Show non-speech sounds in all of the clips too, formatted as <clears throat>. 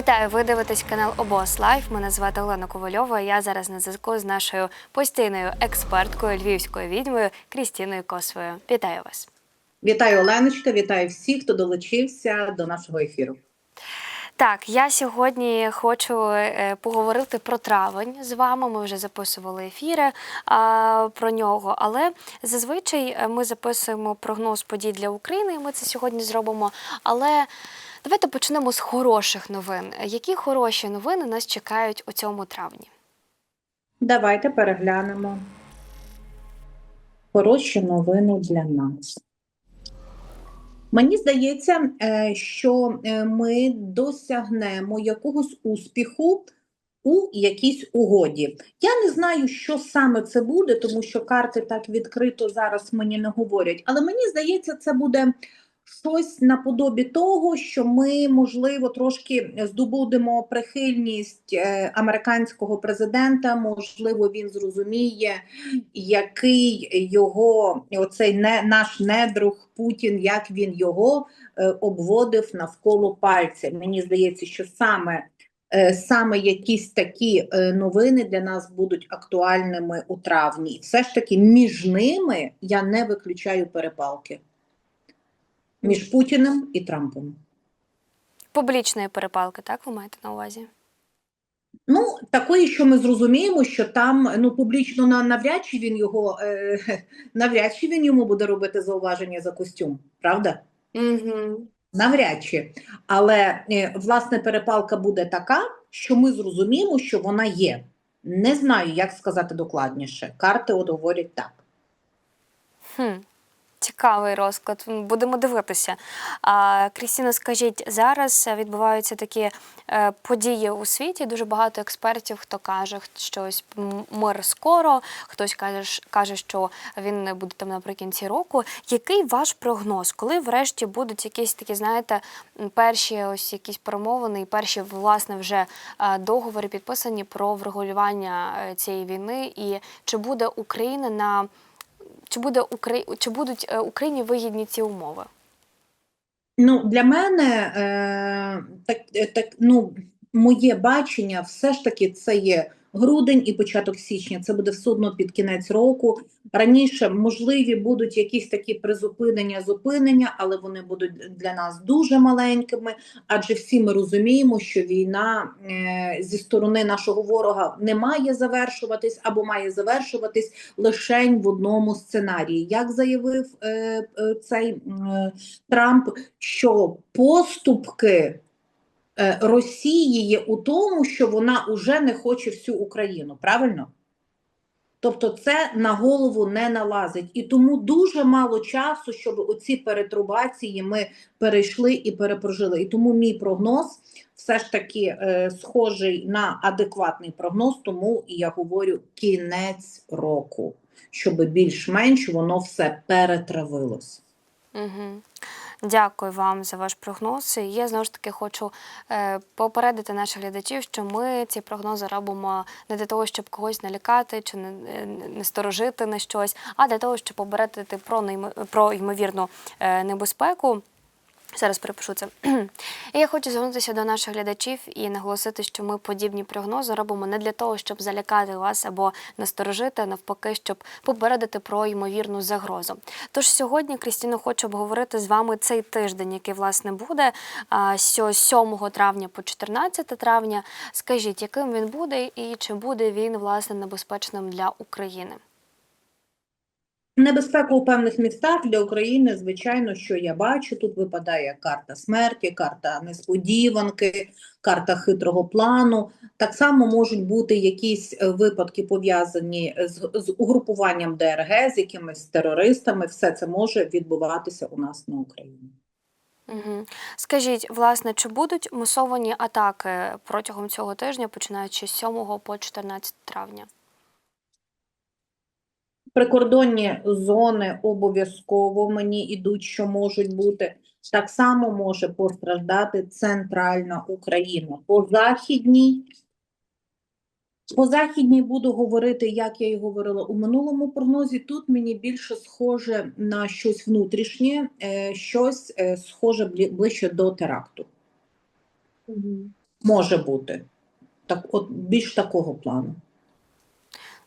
Вітаю! Ви дивитесь канал ОБОС Лайф. Мене звати Олена Ковальова. Я зараз на зв'язку з нашою постійною експерткою львівською відьмою Крістіною Косвою. Вітаю вас! Вітаю Оленочка, вітаю всіх, хто долучився до нашого ефіру. Так, я сьогодні хочу е, поговорити про травень з вами. Ми вже записували ефіри а, про нього, але зазвичай е, ми записуємо прогноз подій для України. і Ми це сьогодні зробимо. Але давайте почнемо з хороших новин. Які хороші новини нас чекають у цьому травні? Давайте переглянемо хороші новини для нас. Мені здається, е, що е, ми досягнемо якогось успіху у якійсь угоді. Я не знаю, що саме це буде, тому що карти так відкрито зараз мені не говорять. Але мені здається, це буде щось наподобі того, що ми, можливо, трошки здобудемо прихильність е, американського президента. Можливо, він зрозуміє, який його оцей не наш недруг Путін, як він його е, обводив навколо пальця. Мені здається, що саме. е, Саме якісь такі новини для нас будуть актуальними у травні. Все ж таки між ними я не виключаю перепалки між Путіним і Трампом. Публічної перепалки, так ви маєте на увазі? Ну, такої, що ми зрозуміємо, що там ну публічно навряд чи він його е, <laughs> навряд чи він йому буде робити зауваження за костюм, правда? Угу. Навряд чи. Але е, власне перепалка буде така, що ми зрозуміємо, що вона є. Не знаю, як сказати докладніше. Карти от говорять так. Хм. Цікавий розклад. Будемо дивитися. А, Крістіно, скажіть, зараз відбуваються такі е, події у світі. Дуже багато експертів, хто каже, що ось мир скоро, хтось каже, каже, що він буде там наприкінці року. Який ваш прогноз, коли врешті будуть якісь такі, знаєте, перші ось якісь перемовини і перші власне вже е, договори підписані про врегулювання е, цієї війни, і чи буде Україна на чи буде Украї... чи будуть е, Україні вигідні ці умови? Ну, для мене е, так, е, так, ну, моє бачення все ж таки це є грудень і початок січня. Це буде все одно під кінець року. Раніше можливі будуть якісь такі призупинення, зупинення, але вони будуть для нас дуже маленькими. Адже всі ми розуміємо, що війна е, зі сторони нашого ворога не має завершуватись або має завершуватись лишень в одному сценарії. Як заявив е, е, цей Трамп, що поступки Росії є у тому, що вона уже не хоче всю Україну, правильно? Тобто це на голову не налазить. І тому дуже мало часу, щоб оці перетрубації ми перейшли і перепрожили. І тому мій прогноз все ж таки е, схожий на адекватний прогноз, тому і я говорю кінець року, щоб більш-менш воно все перетравилось. Угу. Дякую вам за ваш прогноз. Я знову ж таки хочу е, попередити наших глядачів, що ми ці прогнози робимо не для того, щоб когось налякати чи не, е, сторожити на щось, а для того, щоб попередити про ймовірну е, небезпеку. Зараз перепишу це. <clears throat> І я хочу звернутися до наших глядачів і наголосити, що ми подібні прогнози робимо не для того, щоб залякати вас або насторожити, а навпаки, щоб попередити про ймовірну загрозу. Тож сьогодні, Крістіно, хочу обговорити з вами цей тиждень, який власне буде з 7 травня по 14 травня. Скажіть, яким він буде і чи буде він власне небезпечним для України? Небезпека у певних містах для України, звичайно, що я бачу. Тут випадає карта смерті, карта несподіванки, карта хитрого плану. Так само можуть бути якісь е, випадки пов'язані з, з угрупуванням ДРГ, з якимись терористами. Все це може відбуватися у нас на Україні. Угу. Скажіть, власне, чи будуть масовані атаки протягом цього тижня, починаючи з 7 по 14 травня? Прикордонні зони обов'язково мені ідуть, що можуть бути. Так само може постраждати центральна Україна. По західній, по західній буду говорити, як я і говорила у минулому прогнозі. Тут мені більше схоже на щось внутрішнє, е, щось е, схоже ближче до теракту. Може бути. Так, от більш такого плану.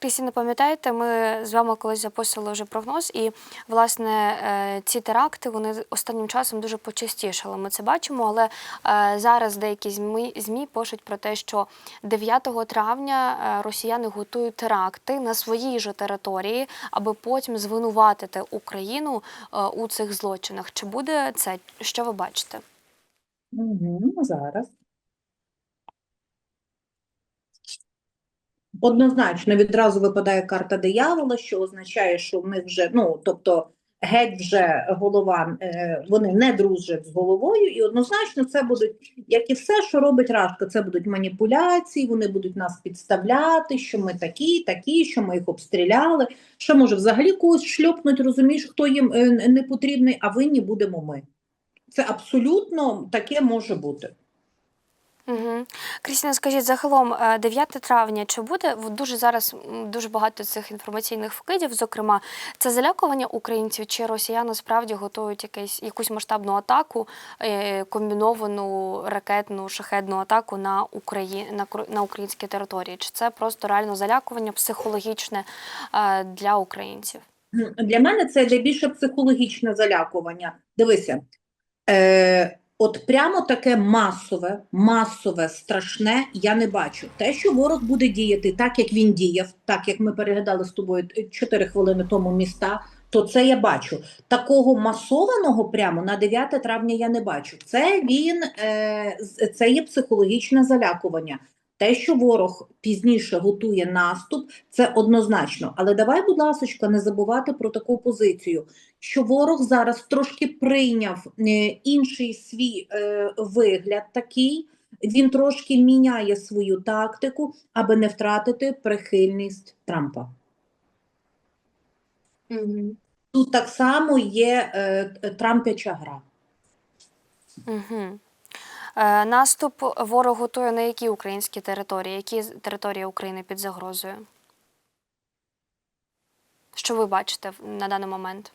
Крістіна, пам'ятаєте, ми з вами колись записували вже прогноз, і власне е, ці теракти вони останнім часом дуже почастішали. Ми це бачимо, але е, зараз деякі ЗМІ, ЗМІ пишуть про те, що 9 травня е, росіяни готують теракти на своїй же території, аби потім звинуватити Україну у цих злочинах. Чи буде це? Що ви бачите? Угу, зараз. Однозначно, відразу випадає карта диявола, що означає, що них вже, ну, тобто, геть вже голова, е, вони не дружать з головою, і однозначно це будуть, як і все, що робить Рашка, це будуть маніпуляції, вони будуть нас підставляти, що ми такі, такі, що ми їх обстріляли, що може взагалі когось шльопнуть, розумієш, хто їм е, не потрібний, а винні будемо ми. Це абсолютно таке може бути. Угу. Крістіна, скажіть, загалом е, 9 травня чи буде дуже зараз дуже багато цих інформаційних вкидів, зокрема, це залякування українців, чи росіяни справді готують якесь, якусь масштабну атаку, е, комбіновану ракетну шахедну атаку на Украї... на, на українській території? Чи це просто реально залякування психологічне е, для українців? Для мене це йде більше психологічне залякування. Дивися, е, от прямо таке масове, масове, страшне я не бачу. Те, що ворог буде діяти так, як він діяв, так як ми переглядали з тобою 4 хвилини тому міста, то це я бачу. Такого масованого прямо на 9 травня я не бачу. Це він, е, це є психологічне залякування. Те, що ворог пізніше готує наступ, це однозначно. Але давай, будь ласка, не забувати про таку позицію, що ворог зараз трошки прийняв е, інший свій е, вигляд такий, він трошки міняє свою тактику, аби не втратити прихильність Трампа. Тут так само є е, Трампяча гра. Угу. Е, наступ ворог готує на які українські території? Які території України під загрозою? Що ви бачите на даний момент?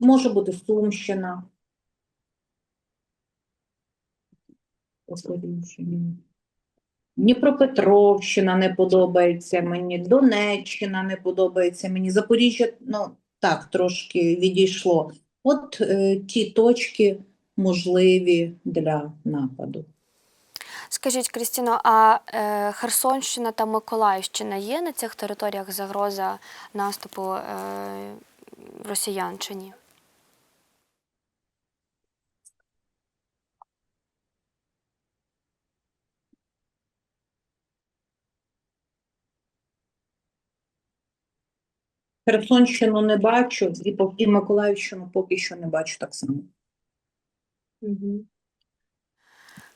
Може бути Сумщина. Дніпропетровщина не подобається мені, Донеччина не подобається мені, Запоріжжя, ну так, трошки відійшло. От е, ті точки можливі для нападу. Скажіть, Крістіно, а е, Херсонщина та Миколаївщина є на цих територіях загроза наступу е, росіян чи ні? Херсонщину не бачу, і, Миколаївщину поки що не бачу так само.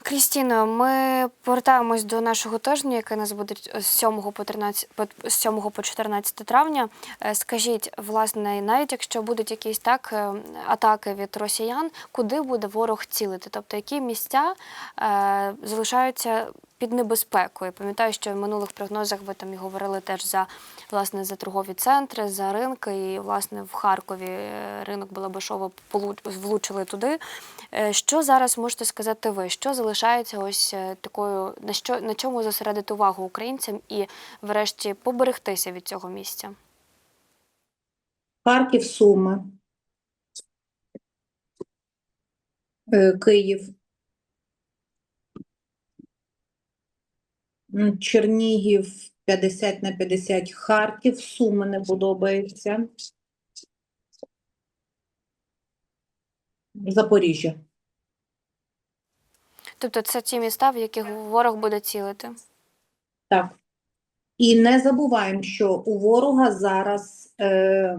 Крістіно, ми повертаємось до нашого тижня, який нас буде з 7 по 13, по- з 7 по 14 травня. Е, Скажіть, власне, навіть якщо будуть якісь так е, атаки від росіян, куди буде ворог цілити? Тобто, які місця е, залишаються під небезпекою? Пам'ятаю, що в минулих прогнозах ви там і говорили теж за власне за торгові центри, за ринки, і власне в Харкові е, ринок Балабашова полу- влучили туди. Е, Що зараз можете сказати ви? Що залишається ось е, такою, на що на чому зосередити увагу українцям і, врешті, поберегтися від цього місця? Харків, Суми, Е, Київ, Чернігів 50 на 50, Харків, Суми не подобається. Запоріжжя. Тобто, це ті міста, в яких ворог буде цілити. Так. І не забуваємо, що у ворога зараз е,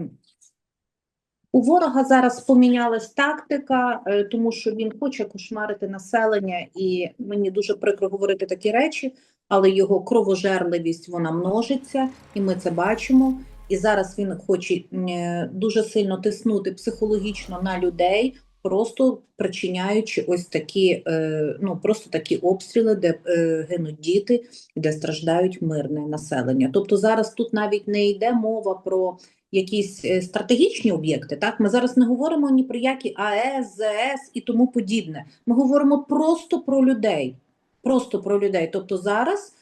у ворога зараз помінялась тактика, е, тому що він хоче кошмарити населення, і мені дуже прикро говорити такі речі, але його кровожерливість вона множиться, і ми це бачимо. І зараз він хоче е, дуже сильно тиснути психологічно на людей, просто причиняючи ось такі, е, ну просто такі обстріли, де е, гинуть діти, де страждають мирне населення. Тобто зараз тут навіть не йде мова про якісь е, стратегічні об'єкти. Так, ми зараз не говоримо ні про які АЕС, ЗС і тому подібне. Ми говоримо просто про людей. Просто про людей. Тобто зараз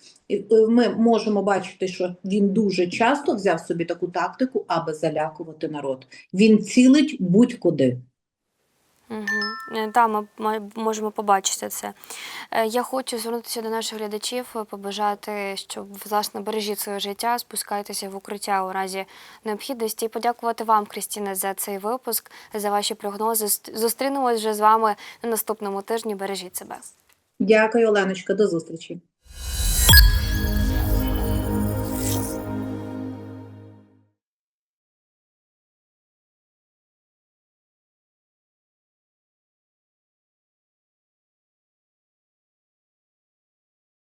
ми можемо бачити, що він дуже часто взяв собі таку тактику, аби залякувати народ. Він цілить будь-куди. Угу. Так, ми можемо побачити це. Е, Я хочу звернутися до наших глядачів, е, побажати, щоб власне бережіть своє життя, спускайтеся в укриття у разі необхідності. І подякувати вам, Крістіна, за цей випуск, за ваші прогнози. Зустрінемось вже з вами на наступному тижні. Бережіть себе. Дякую, Оленочка. До зустрічі.